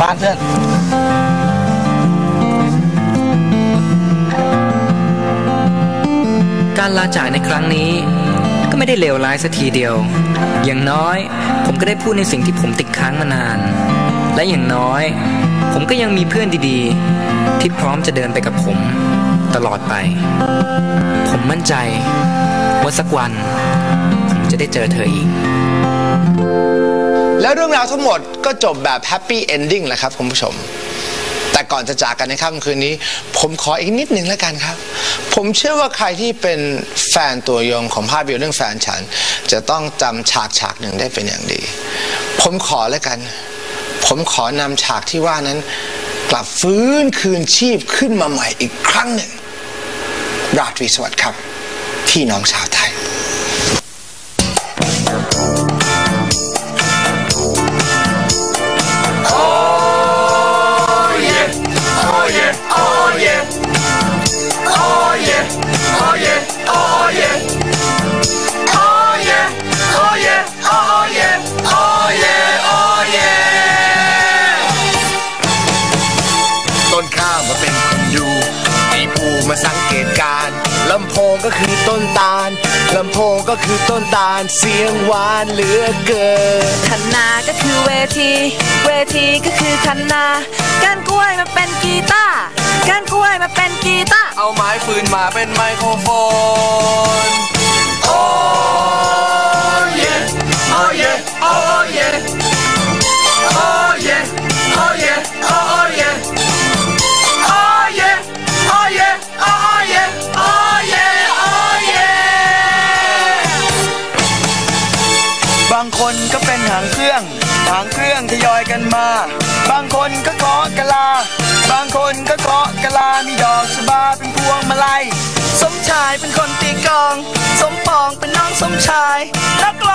บ้านเพื่อนการลาจากในครั้งนี้ ก็ไม่ได้เลวร้ายสัทีเดียว อย่างน้อย ผมก็ได้พูดในสิ่งที่ผมติดค้างมานาน และอย่างน้อย ผมก็ยังมีเพื่อนดีๆ ที่พร้อมจะเดินไปกับผม ตลอดไป ผมมั่นใจ ว่าสักวัน ผมจะได้เจอเธออีก แล้วเรื่องราวทั้งหมดก็จบแบบแฮปปี้เอนดิ้งแหละครับคุณผู้ชม แต่ก่อนจะจากกันในค่ำคืนนี้ ผมขออีกนิดหนึ่งแล้วกันครับ ผมเชื่อว่าใครที่เป็นแฟนตัวยงของภาพยนตร์เรื่องแฟนฉัน จะต้องจำฉากฉากหนึ่งได้เป็นอย่างดี ผมขอแล้วกัน ผมขอนำฉากที่ว่านั้น กลับฟื้นคืนชีพขึ้นมาใหม่อีกครั้งหนึ่งราตรีสวัสดิ์ครับ พี่น้องชาวไทย มีผู้มาสังเกตการณ์ลำโพงก็คือต้นตาลลำโพงก็คือต้นตาลเสียงหวานเหลือเกินคณาก็คือเวที เวทีก็คือคณาก้านกล้วยมาเป็นกีตาร์ก้านกล้วยมาเป็นกีตาร์เอาไม้ฟืนมาเป็นไมโครโฟนโอ้างคนก็เป็นหางเครื่อง หางเครื่องทยอยกันมา บางคนก็เคาะกะลา บางคนก็เคาะกะลา มีดอกชบาเป็นพวงมาลัย สมชายเป็นคนตีกลอง สมปองเป็นน้องสมชายรับ